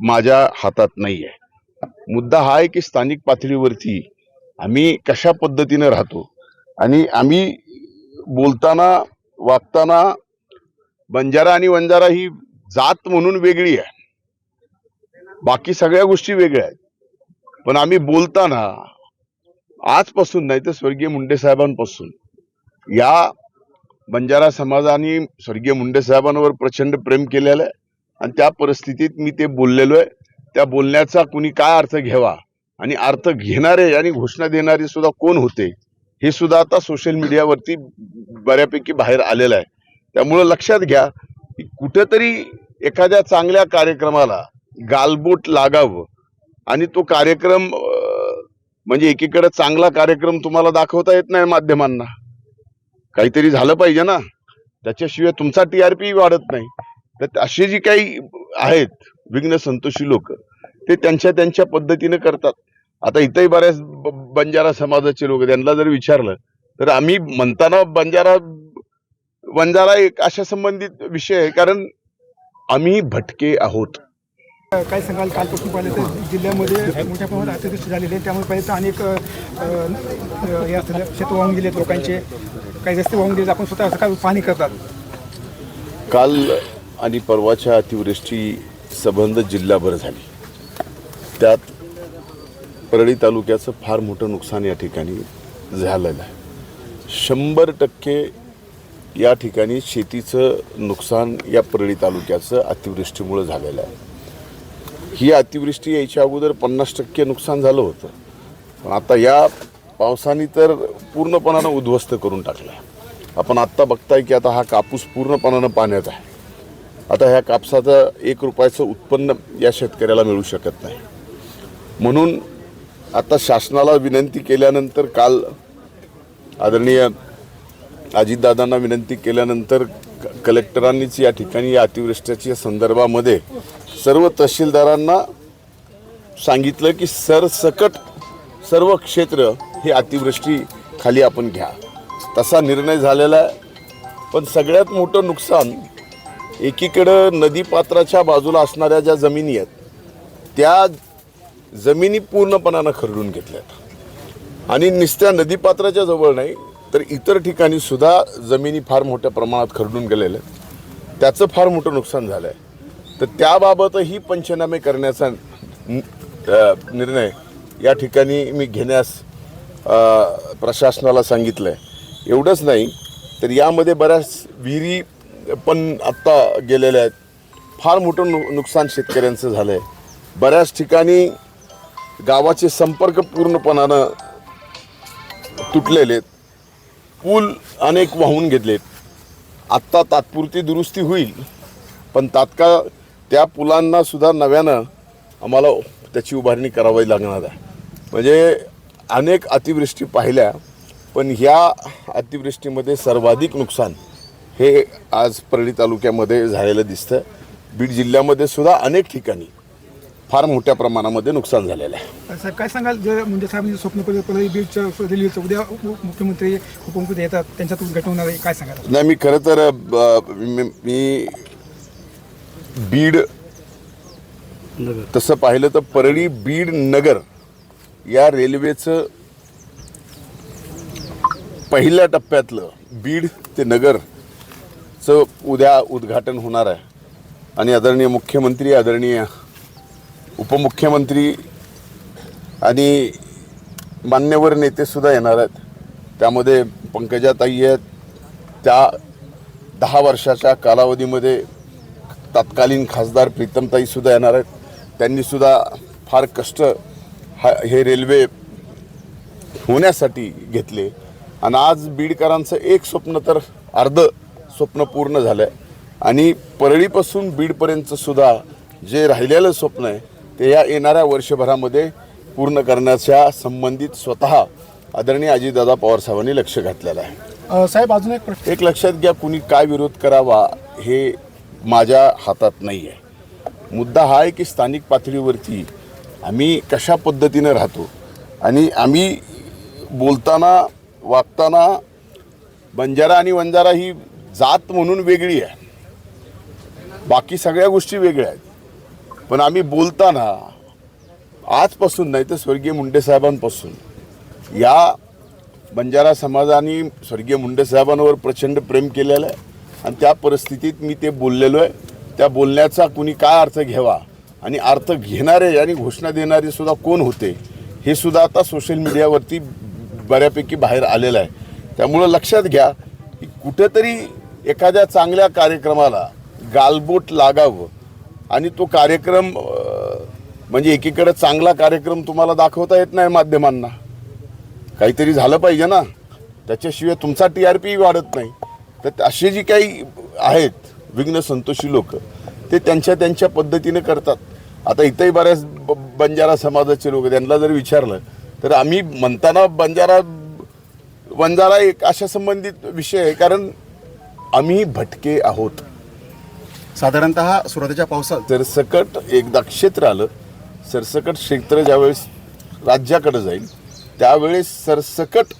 माझ्या हातात नाही आहे मुद्दा हा आहे की स्थानिक पातळीवरती आम्ही कशा पद्धतीनं राहतो? आणि आम्ही बोलताना वागताना बंजारा आणि वंजारा ही जात म्हणून वेगळी आहे. बाकी सगळ्या गोष्टी वेगळ्या आहेत. पण आम्ही बोलताना आजपासून नाही तर स्वर्गीय मुंडे साहेबांपासून या बंजारा समाजाने स्वर्गीय मुंडे साहेबांवर प्रचंड प्रेम केलेलं आहे. आणि त्या परिस्थितीत मी ते बोललेलो आहे. त्या बोलण्याचा कुणी काय अर्थ घ्यावा आणि अर्थ घेणारे आणि घोषणा देणारे सुद्धा कोण होते हे सुद्धा आता सोशल मीडियावरती बऱ्यापैकी बाहेर आलेलं आहे. त्यामुळं लक्षात घ्या की कुठंतरी एखाद्या चांगल्या कार्यक्रमाला गालबोट लागावं आणि तो कार्यक्रम म्हणजे एकीकडे चांगला कार्यक्रम तुम्हाला दाखवता येत नाही माध्यमांना. काहीतरी झालं पाहिजे ना? त्याच्याशिवाय तुमचा टी आर पी वाढत नाही. तर असे जी काही आहेत विघ्न संतोषी लोक ते त्यांच्या त्यांच्या पद्धतीने करतात. आता इथंही बऱ्याच बंजारा समाजाचे लोक त्यांना जर विचारलं तर आम्ही म्हणताना बंजारा बंजारा एक अशा संबंधित विषय आहे कारण आम्ही भटके आहोत. काय सांगाल कालपासून पाहिलं तर जिल्ह्यामध्ये मोठ्या प्रमाणात अतिवृष्टी झालेली आहे. त्यामुळे पाहिलं तर अनेक हे असतं शेत वाहून गेलेत लोकांचे. काही रस्ते वाहून गेले आपण स्वतः सकाळ पाणी करतात? काल आणि परवाच्या अतिवृष्टी सबंध जिल्हाभर झाली. त्यात परळी तालुक्याचं फार मोठं नुकसान या ठिकाणी झालेलं आहे. शंभर टक्के या ठिकाणी शेतीचं नुकसान या परळी तालुक्याचं अतिवृष्टीमुळं झालेलं आहे. ही अतिवृष्टी यायच्या अगोदर पन्नास टक्के नुकसान झालं होतं. पण आता या पावसाने तर पूर्णपणानं उद्ध्वस्त करून टाकलं आपण आत्ता बघताय की आता हा कापूस पूर्णपणानं पाण्यात आहे. आता ह्या कापसाचं एक रुपयाचं उत्पन्न या शेतकऱ्याला मिळू शकत नाही. म्हणून आता शासनाला विनंती केल्यानंतर काल आदरणीय अजितदादांना विनंती केल्यानंतर क- कलेक्टरांनीच या ठिकाणी या अतिवृष्टीच्या संदर्भामध्ये सर्व तहसीलदारांना सांगितलं की सरसकट सर्व क्षेत्र हे अतिवृष्टी खाली आपण घ्या. तसा निर्णय झालेला आहे. पण सगळ्यात मोठं नुकसान एकीकडं नदीपात्राच्या बाजूला असणाऱ्या ज्या जमिनी आहेत त्या जमिनी पूर्णपणानं खरडून घेतल्यात. आणि नुसत्या नदीपात्राच्या जवळ नाही तर इतर ठिकाणी सुद्धा जमिनी फार मोठ्या प्रमाणात खरडून गेलेल्या आहेत. त्याचं फार मोठं नुकसान झालं आहे तर त्याबाबतही पंचनामे करण्याचा निर्णय या ठिकाणी मी घेण्यास प्रशासनाला सांगितलं आहे एवढंच नाही तर यामध्ये बऱ्याच विहिरी पण आत्ता गेलेल्या आहेत. फार मोठं नु नुकसान शेतकऱ्यांचं झालं आहे बऱ्याच ठिकाणी गावाचे संपर्क पूर्णपणानं तुटलेले आहेत. पूल अनेक वाहून घेतलेत आत्ता तात्पुरती दुरुस्ती होईल पण तात्काळ त्या पुलांना सुद्धा नव्यानं आम्हाला त्याची उभारणी करावी लागणार आहे. म्हणजे अनेक अतिवृष्टी पाहिल्या पण ह्या अतिवृष्टीमध्ये सर्वाधिक नुकसान. हे आज परळी तालुक्यामध्ये झालेलं दिसतं बीड जिल्ह्यामध्ये सुद्धा अनेक ठिकाणी फार मोठ्या प्रमाणामध्ये नुकसान झालेलं आहे. साहेब काय सांगाल? जे मुंडे साहेबांचे स्वप्न पडलं परळी बीडच्या रेल्वेचं उद्या मुख्यमंत्री उपमुख्यमंत्री येतात त्यांच्यातून आहे. काय सांगाल? नाही मी खरं तर मी बीड तसं पाहिलं तर परळी बीड नगर या रेल्वेचं पहिल्या टप्प्यातलं बीड ते चं उद्या उद्घाटन होणार आहे. आणि आदरणीय मुख्यमंत्री आदरणीय उपमुख्यमंत्री आणि मान्यवर नेतेसुद्धा येणार आहेत. त्यामध्ये पंकजाताई आहेत. त्या दहा वर्षाच्या कालावधीमध्ये तत्कालीन खासदार प्रीतमताईसुद्धा येणार आहेत. त्यांनीसुद्धा फार कष्ट हा हे रेल्वे होण्यासाठी घेतले. आणि आज बीडकरांचं एक स्वप्न तर अर्ध स्वप्न पूर्ण झालं आहे आणि परळीपासून बीडपर्यंतचं सुद्धा जे राहिलेलं स्वप्न आहे ते या येणाऱ्या वर्षभरामध्ये पूर्ण करण्याच्या संबंधित स्वतः आदरणीय अजितदादा पवारसाहेबांनी लक्ष घातलेलं आहे. साहेब अजून एक प्रश्न. एक लक्षात घ्या कुणी काय विरोध करावा हे माझ्या हातात नाही आहे मुद्दा हा आहे की स्थानिक पातळीवरती आम्ही कशा पद्धतीनं राहतो आणि आम्ही बोलताना वागताना बंजारा आणि वंजारा ही जात म्हणून वेगळी आहे. बाकी सगळ्या गोष्टी वेगळ्या आहेत. पण आम्ही बोलताना आजपासून नाही तर स्वर्गीय मुंडे साहेबांपासून या बंजारा समाजाने स्वर्गीय मुंडे साहेबांवर प्रचंड प्रेम केलेलं आहे आणि त्या परिस्थितीत मी ते बोललेलो आहे. त्या बोलण्याचा कुणी काय अर्थ घ्यावा आणि अर्थ घेणारे आणि घोषणा देणारे सुद्धा कोण होते हे सुद्धा आता सोशल मीडियावरती बऱ्यापैकी बाहेर आलेलं आहे. त्यामुळं लक्षात घ्या की कुठंतरी एखाद्या चांगल्या कार्यक्रमाला गालबोट लागावं आणि तो कार्यक्रम म्हणजे एकीकडे चांगला कार्यक्रम तुम्हाला दाखवता येत नाही माध्यमांना. काहीतरी झालं पाहिजे ना. त्याच्याशिवाय तुमचा टी आर पी वाढत नाही. तर असे जी काही आहेत विघ्न संतोषी लोक ते त्यांच्या त्यांच्या पद्धतीने करतात. आता इथंही बऱ्याच ब- बंजारा समाजाचे लोक त्यांना जर विचारलं तर आम्ही म्हणताना बंजारा बंजारा एक अशा संबंधित विषय आहे. कारण आम्ही भटके आहोत. साधारणतः सुरुवातीच्या पावसात. सरसकट एकदा क्षेत्र आलं सरसकट क्षेत्र ज्यावेळेस राज्याकडे जाईल त्यावेळेस सरसकट